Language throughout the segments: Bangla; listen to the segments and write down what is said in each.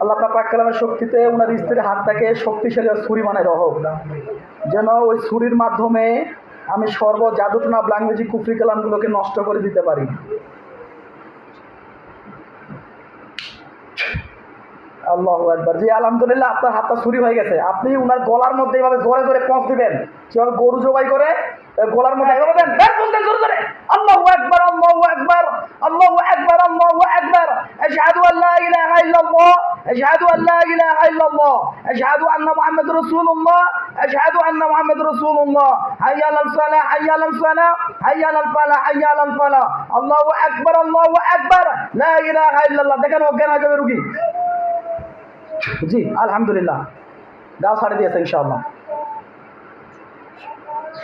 আল্লাহ পাক কালামের শক্তিতে ওনার স্ত্রীর হাতটাকে শক্তিশালী ছুরি মানে রহ যেন ওই ছুরির মাধ্যমে আমি সর্ব জাদুটনা ব্লাঙ্গেজি কুফরি কালামগুলোকে নষ্ট করে দিতে পারি। আল্লাহ একবার জি, আলহামদুলিল্লাহ, আপনার হাতটা ছুরি হয়ে গেছে। আপনি ওনার গলার মধ্যে এইভাবে জোরে জোরে পঁচ দিবেন। যেভাবে গরু জবাই করে গলার মধ্যে এইভাবে দেন দেন পৌঁছ দেন জোরে জোরে আল্লাহু আকবার আল্লাহু আকবার আল্লাহু আকবার আল্লাহু আকবার আশহাদু আল্লা ইলাহা ইল্লাল্লাহ, আশহাদু আল্লা ইলাহা ইল্লাল্লাহ, আশহাদু আন্না মুহাম্মাদুর রাসূলুল্লাহ, আশহাদু আন্না মুহাম্মাদুর রাসূলুল্লাহ। হাইয়া আলাল সালাহ, হাইয়া আলাল সালাহ, হাইয়া আলাল ফালাহ, হাইয়া আলাল ফালাহ। আল্লাহু আকবার আল্লাহু আকবার। লা ইলাহা ইল্লাল্লাহ। দেখেন অজ্ঞান হয়ে যাবে রুগী? জি, আলহামদুলিল্লাহ। গাও ছাড়ে দিয়েছে ইনশাআল্লাহ।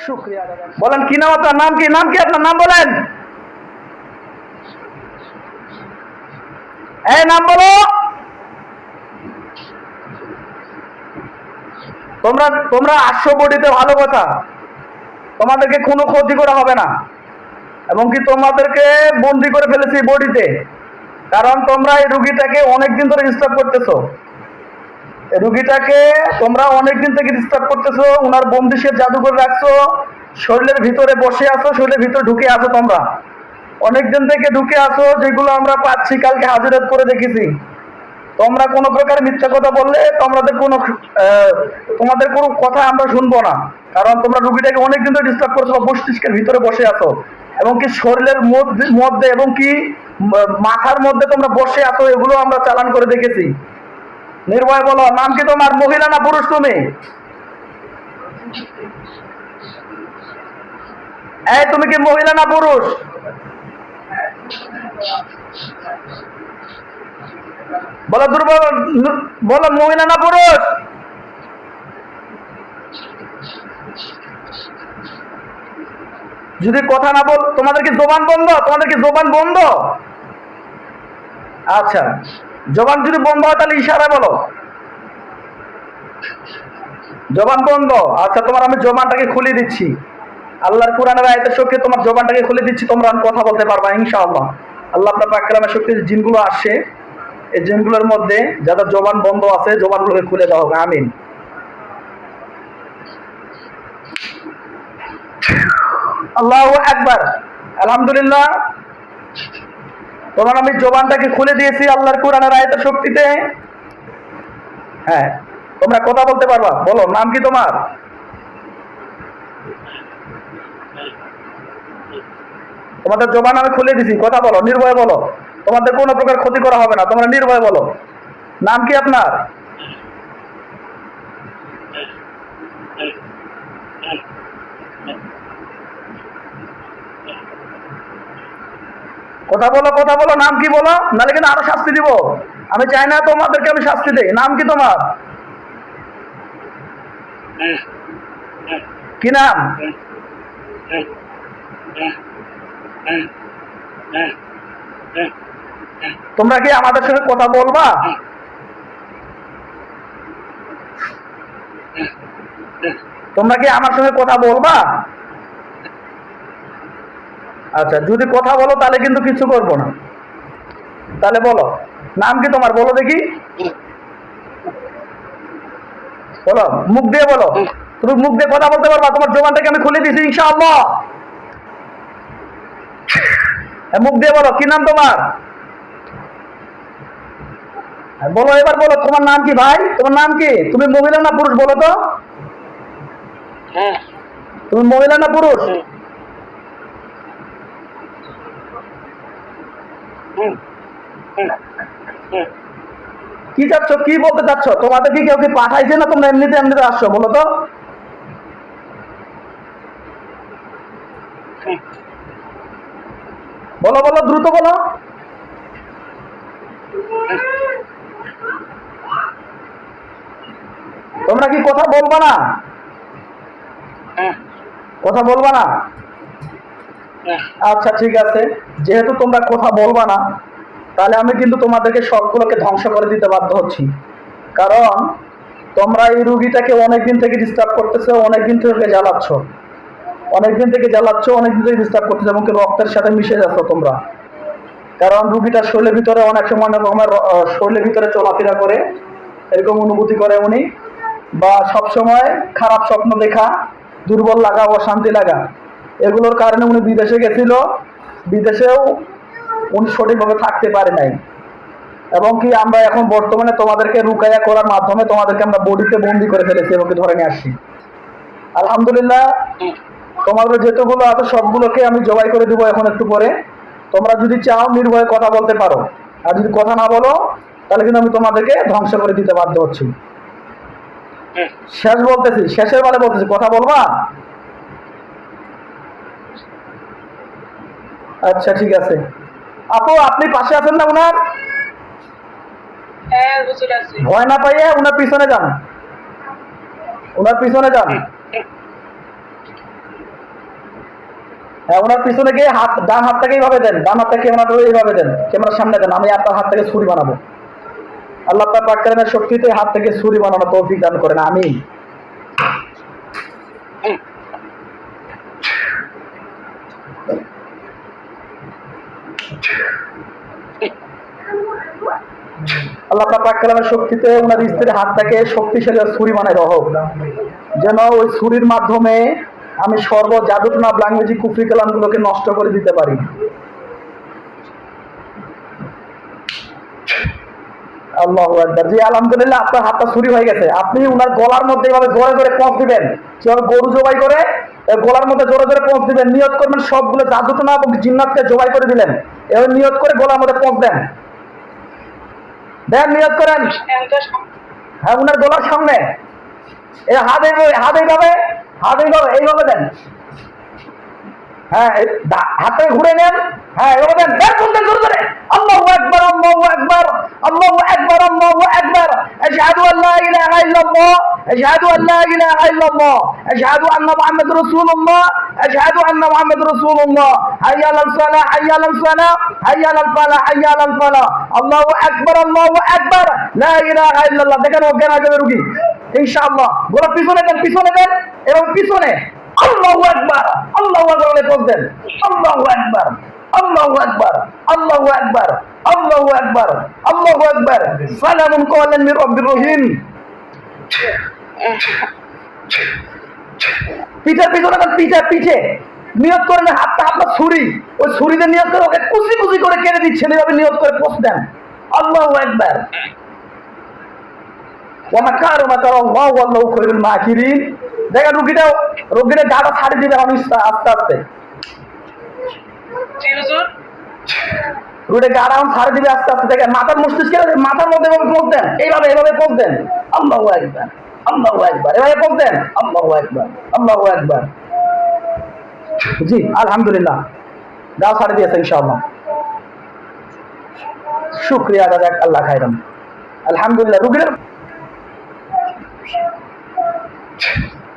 শুক্রিয়া বলেন, কি নাম আপনার? নাম কি? নাম কি আপনার? নাম বলেন। এই নাম বলো। তোমরা তোমরা আসছো বডিতে ভালো কথা। তোমাদেরকে কোনো ক্ষতি করা হবে না। এবং কি তোমাদেরকে বন্দি করে ফেলেছি বডিতে। কারণ তোমরা এই রুগীটাকে অনেকদিন ধরে ডিস্টার্ব করতেছো। রুগীটাকে তোমরা অনেকদিন থেকে ডিস্টার্ব করতেছো ওনার বন্দিশের জাদু করে রাখছো, শরীরের ভিতরে বসে আছো, শরীরের ভিতরে ঢুকে আছো তোমরা। অনেকদিন থেকে ঢুকে আছো, যেগুলো আমরা পাচ্ছি, কালকে হাজিরাত করে দেখেছি। তোমরা কোনো প্রকার মিথ্যা কথা বললে তোমাদের কোনো তোমাদের কোনো কথা আমরা শুনব না। কারণ তোমরা রুগীটাকে অনেকদিন ধরে ডিস্টার্ব করছ, মস্তিষ্কের ভিতরে বসে আছো। এবং কি শরীরের মধ্যে এবং কি মাথার মধ্যে তোমরা বসে আছো, এগুলো আমরা চালান করে দেখেছি। নির্ভয় বলো, নাম কি তোমার? মহিলা না পুরুষ তুমি? এই তুমি কি মহিলা না পুরুষ? বলো দুর্বল বলো মহিলা না পুরুষ? যদি কথা না বল, তোমাদের কি জবান বন্ধ? তোমাদের কি জবান বন্ধ? আচ্ছা জবান যদি বন্ধ হয় তাহলে ইশারা বলো। জবান বন্ধ। আচ্ছা তোমার আমি জবানটাকে খুলে দিচ্ছি। আল্লাহর কোরআনের আয়াতের শক্তি তোমার জবানটাকে খুলে দিচ্ছি, তোমরা আমি কথা বলতে পারবা ইনশাআল্লাহ। আল্লাহ আপনার পাকরামের শক্তি জিনগুলো আসে। এই জিনগুলোর মধ্যে যাদের জবান বন্ধ আছে, জবানগুলোকে খুলে দেওয়া হবে আমিন। আল্লাহ একবার আলহামদুলিল্লাহ। তোমার আমি জবানটাকে খুলে দিয়েছি আল্লাহর কোরআনের আয়তের শক্তিতে। হ্যাঁ তোমরা কথা বলতে পারবা। বলো, নাম কি তোমার? তোমাদের জবান আমি খুলে দিছি। কথা বলো, নির্ভয় বলো। তোমাদের কোনো প্রকার ক্ষতি করা হবে না। তোমরা নির্ভয় বলো। নাম কি আপনার? কথা বলো কথা বলো, নাম কি বলো? নাহলে কিন্তু আরও শাস্তি দিব। আমি চাই না তোমাদেরকে আমি শাস্তি দেই। নাম কি তোমার? কি নাম? তোমরা কি আমাদের সঙ্গে কথা বলবা? তোমরা কি আমার সঙ্গে কথা বলবা? আচ্ছা যদি কথা বলো তাহলে কিন্তু কিছু করব না। তাহলে বলো, নাম কি তোমার? বলো দেখি। বলো, মুখ দিয়ে বলো। তুমি মুখ দিয়ে কথা বলতে পারবা, তোমার জবানটাকে আমি খুলে দিয়েছি ইনশাআল্লাহ। মুখ দিয়ে বলো, কি নাম তোমার? বলো এবার বলো তোমার নাম কি ভাই? তোমার নাম কি? তুমি মহিলা না পুরুষ বলো তো? হ্যাঁ। তুমি মহিলা না পুরুষ? কি চাচ্ছ? কি বলতে চাচ্ছ? তোমাদের কি কেউ কি পাঠাইছে না তোমরা এমনিতে এমনিতে আসছো বলো তো? বলো বলো দ্রুত বলো। তোমরা কি কথা বলবা না? হ্যাঁ। কথা বলবা না? হ্যাঁ। আচ্ছা ঠিক আছে। যেহেতু তোমরা কথা বলবা না তাহলে আমি কিন্তু তোমাদেরকে সবগুলোকে ধ্বংস করে দিতে বাধ্য হচ্ছি। কারণ তোমরা এই রুগীটাকে অনেকদিন থেকে ডিস্টার্ব করতেছো অনেকদিন থেকে জ্বালাচ্ছ। অনেকদিন থেকে জ্বালাচ্ছ অনেকদিন থেকে ডিস্টার্ব করতেছো এবং কি রক্তের সাথে মিশে যাচ্ছ তোমরা। কারণ রুগীটার শরীরের ভিতরে অনেক সময় অনেক রকমের শরীরের ভিতরে চলাফেরা করে এরকম অনুভূতি করে উনি। বা সব সময় খারাপ স্বপ্ন দেখা, দুর্বল লাগা, অশান্তি লাগা, এগুলোর কারণে উনি বিদেশে গেছিল, বিদেশেও উনি সঠিকভাবে থাকতে পারে নাই। এবং কি আমরা এখন বর্তমানে তোমাদেরকে রুকাইয়া করার মাধ্যমে তোমাদেরকে আমরা বডিতে বন্দি করে ফেলেছি এবং ধরে নিয়ে আসছি। আলহামদুলিল্লাহ, তোমাদের যেতগুলো আছে সবগুলোকে আমি জবাই করে দিব এখন একটু পরে। তোমরা যদি চাও নির্ভয়ে কথা বলতে পারো, আর যদি কথা না বলো, তাহলে কিন্তু আমি তোমাদেরকে ধ্বংস করে দিতে বাধ্য হচ্ছি। শেষ বলতেছি শেষের বেলা বলতেছি কথা বলবা? আচ্ছা ঠিক আছে। আপু আপনি পাশে আছেন না উনার? হ্যাঁ ভয় না পাইয়ে উনার পিছনে যান। উনার পিছনে যান। হ্যাঁ ওনার পিছনে গিয়ে হাত ডান হাতটাকে এইভাবে দেন ডান হাতটা ক্যামেরাটা এইভাবে দেন ক্যামেরার সামনে দেন আমি আপনার হাত থেকে ছুরি বানাবো। আল্লাহ পাক্কারের শক্তিতে হাত থেকে ছুরি বানানো তৌফিক দান করেন আমি আল্লাহ তার পাক্কারের শক্তিতে ওনার স্ত্রীর হাতটাকে শক্তিশালী ছুরি বানাই দেওয়া হোক। যেন ওই ছুরির মাধ্যমে আমি সর্ব জাদুটনা, ব্লাঙ্গেজি, কুফরি কালামগুলোকে নষ্ট করে দিতে পারি। আপনার হাতটা ছুরি হয়ে গেছে। আপনি গলার মধ্যে এভাবে জোরে জোরে দিবেন। যেভাবে গরু জবাই করে গলার মধ্যে জোরে জোরে দিবেন। নিয়ত করবেন সবগুলো জাদুটনা এবং জিন্নাতকে জবাই করে দিলেন। এবার নিয়ত করে গলার মধ্যে পৌঁছ দেন। দেন, নিয়ত করেন। হ্যাঁ গলার সামনে। এই হাত এইভাবে হাত এইভাবে হাত এইভাবে এইভাবে দেন। হ্যাঁ হাতটাকে ঘুরে নেন। হ্যাঁ এইভাবে দেন। দেন বলতেন জোরে জোরে। আল্লাহু আকবার আল্লাহু আকবার আল্লাহু আকবার আল্লাহু আকবার। আশহাদু আল্লা ইলাহা ইল্লাল্লাহ, আশহাদু আল্লা ইলাহা ইল্লাল্লাহ, আশহাদু আন্না মুহাম্মাদুর রাসূলুল্লাহ, আশহাদু আন্না মুহাম্মাদুর রাসূলুল্লাহ। হাইয়া আলাল সালাহ হাইয়া আলাল সালাহ হাইয়া আলাল ফালাহ হাইয়া আলাল ফালাহ আল্লাহু আকবার আল্লাহু আকবার। লা ইলাহা ইল্লাল্লাহ। দেখেন অজ্ঞান হয়ে যাবে ইনশাআল্লাহ। গোলা পিছনে দেন পিছনে দেন। এবং পিছনে। আল্লাহু আকবার আল্লাহু আকবার বলে পোজ দেন। আল্লাহু আকবার আল্লাহু আকবার আল্লাহু আকবার আল্লাহু আকবার আল্লাহু আকবার। সালামুন কওলান মির রাব্বির রহিম। পিঠের পিছনে পিঠে পিঠে। নিয়ত করেন হাতটা আপনার ছুরি। ওই ছুরিতে নিয়ত করে ওকে কুচি কুচি করে কেটে দিচ্ছেন এইভাবে নিয়ত করে পোষ দেন। আল্লাহু আকবার। ওয়ামাকার ওয়ামাকার আল্লাহ আল্লাহু খায়রুল মাকিরিন। দেখেন রুগীটা রুগীটা গাটা ছাড়ি দিবে আস্তে আস্তে। রুটে গাড়া এখন ছাড়ি দিবে আস্তে আস্তে। দেখেন মাথার মস্তিষ্কে মাথার মধ্যে এভাবে পোষ দেন। এইভাবে এভাবে পোষ দেন। আল্লাহু একবার আল্লাহু একবার এভাবে পোষ দেন। আল্লাহু একবার আল্লাহু একবার জি আলহামদুলিল্লাহ। গা ছাড়ি দিয়েছে ইনশাআল্লাহ। শুক্রিয়া দাদা আল্লাহ খাইরাম আলহামদুলিল্লাহ রুগীর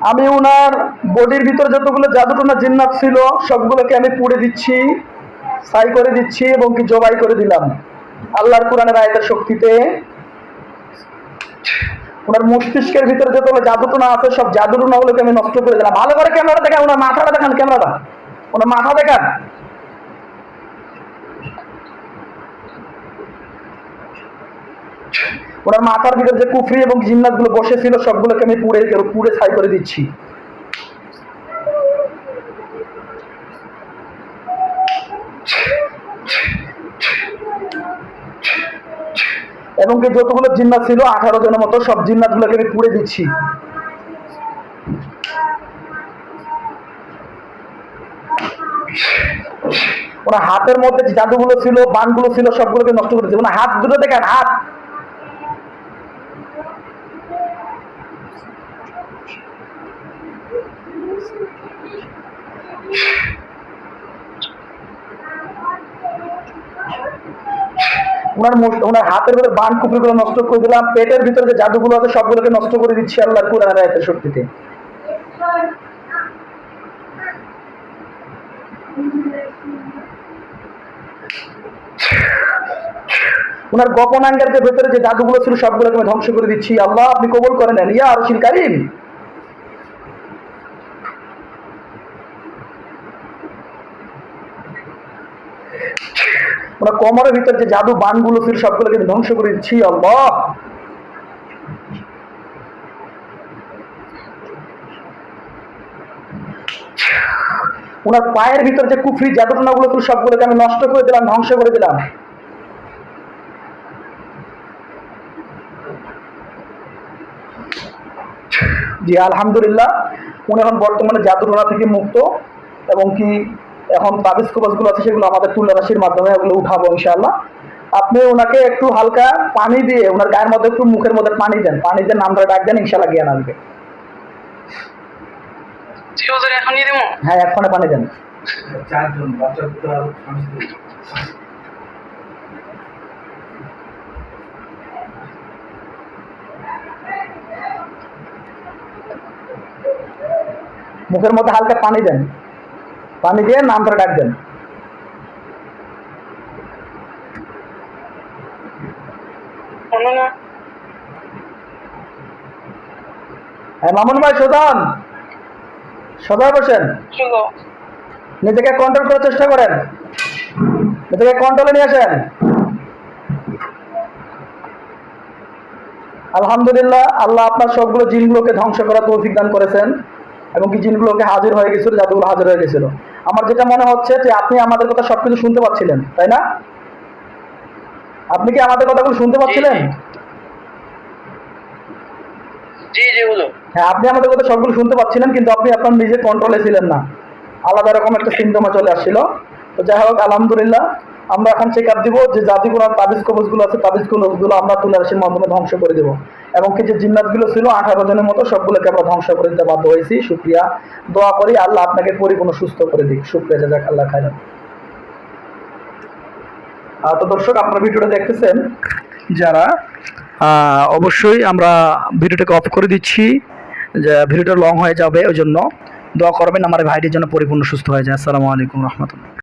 আমি ওনার বডির ভিতরে যতগুলো জাদুটনা জিন্নাত ছিল, সবগুলোকে আমি পুড়ে দিচ্ছি সাই করে দিচ্ছি এবং কি জবাই করে দিলাম। আল্লাহর কোরআনের আয়তের শক্তিতে। ওনার মস্তিষ্কের ভিতরে যতগুলো জাদুটনা আছে, সব জাদুটনাগুলোকে আমি নষ্ট করে দিলাম। ভালো করে ক্যামেরা দেখান ওনার মাথাটা দেখান ক্যামেরাটা ওনার মাথা দেখান। ওনার মাথার ভিতরে যে কুফরি এবং জিন্নাতগুলো বসেছিল, সবগুলোকে আমি পুড়ে পুড়ে ছাই করে দিচ্ছি। এবং কি যতগুলো জিন্নাত ছিল, আঠারো জনের মতো সব জিন্নাত গুলোকে আমি পুড়ে দিচ্ছি। ওনার হাতের মধ্যে যে জাদুগুলো ছিল, বানগুলো ছিল, সবগুলোকে নষ্ট করে দিচ্ছে ওনার হাত দুটো দেখেন, হাত। ওনার ওনার হাতের ভিতরে বান কুকুরগুলো নষ্ট করে দিলাম, পেটের ভিতরে যে জাদুগুলো আছে, সবগুলোকে নষ্ট করে দিচ্ছি আল্লাহর কোরআনের আয়াতের শক্তিতে। ওনার গোপনাঙ্গের যে ভেতরে যে জাদুগুলো ছিল, সবগুলোকে আমি ধ্বংস করে দিচ্ছি। আল্লাহ, আপনি কবুল করে নেন। ইয়া আরশিল কারিম। ওনার কোমরের ভিতর যে জাদু বানগুলো ছিল, সবগুলোকে ধ্বংস করে দিচ্ছি, আল্লাহ। ওনার পায়ের ভিতর যে কুফরি জাদুটনাগুলো ছিল, সবগুলোকে আমি নষ্ট করে দিলাম, ধ্বংস করে দিলাম। জি, আলহামদুলিল্লাহ, উনি এখন বর্তমানে জাদুটনা থেকে মুক্ত এবং কি এখন তাবিজ কবজগুলো আছে সেগুলো আমাদের তুলা রাশির মাধ্যমে ওগুলো উঠাবো ইনশাআল্লাহ। আপনি ওনাকে একটু হালকা পানি দিয়ে ওনার গায়ের মধ্যে একটু মুখের মধ্যে পানি দেন। পানি দিয়ে নামটা ডাক দেন ইনশাআল্লাহ জ্ঞান আসবে। হ্যাঁ এক ফোনে পানি দেন। মুখের মধ্যে হালকা পানি দেন। পানি দিয়ে নামটা ডাক দেন। শোনো না। হ্যাঁ মামুন ভাই সোদান সবাই বসেন। নিজেকে কন্ট্রোল করার চেষ্টা করেন। নিজেকে কন্ট্রোলে নিয়ে আসেন। আলহামদুলিল্লাহ আল্লাহ আপনার সবগুলো জিনগুলোকে ধ্বংস করার তৌফিক দান করেছেন। এবং কি জিনগুলোকে হাজির হয়ে গেছিল জাদুগুলো হাজির হয়ে গেছিল। আমার যেটা মনে হচ্ছে যে আপনি আমাদের কথা সবকিছু শুনতে পাচ্ছিলেন তাই না? আপনি কি আমাদের কথাগুলো শুনতে পাচ্ছিলেন? জি জি হুজুর হ্যাঁ আপনি আমাদের কথা সবগুলো শুনতে পাচ্ছিলেন কিন্তু আপনি আপনার নিজের কন্ট্রোলে ছিলেন না। আলাদা রকম একটা সিমটমে চলে আসছিল। তো যাই হোক আলহামদুলিল্লাহ। আমরা এখন চেক আপ দিব যে জাতিগুলো তাবিজ কবজগুলো আছে তাবিজ কবজগুলো আমরা তুলে রাশির মাধ্যমে ধ্বংস করে দেবো। এবং কি যে জিন্নাতগুলো ছিল আঠারো জনের মতো সবগুলোকে আমরা ধ্বংস করে দিতে বাধ্য হয়েছি। শুক্রিয়া। দোয়া করি আল্লাহ আপনাকে পরিপূর্ণ সুস্থ করে দিক। শুক্রিয়া জাজাক আল্লাহ আহ, তো দর্শক আপনার ভিডিওটা দেখতেছেন যারা অবশ্যই আমরা ভিডিওটাকে অফ করে দিচ্ছি। যে ভিডিওটা লং হয়ে যাবে ওই জন্য দোয়া করবেন আমার ভাইটির জন্য পরিপূর্ণ সুস্থ হয়ে যায়। আসসালামু আলাইকুম রহমতুল্লাহ।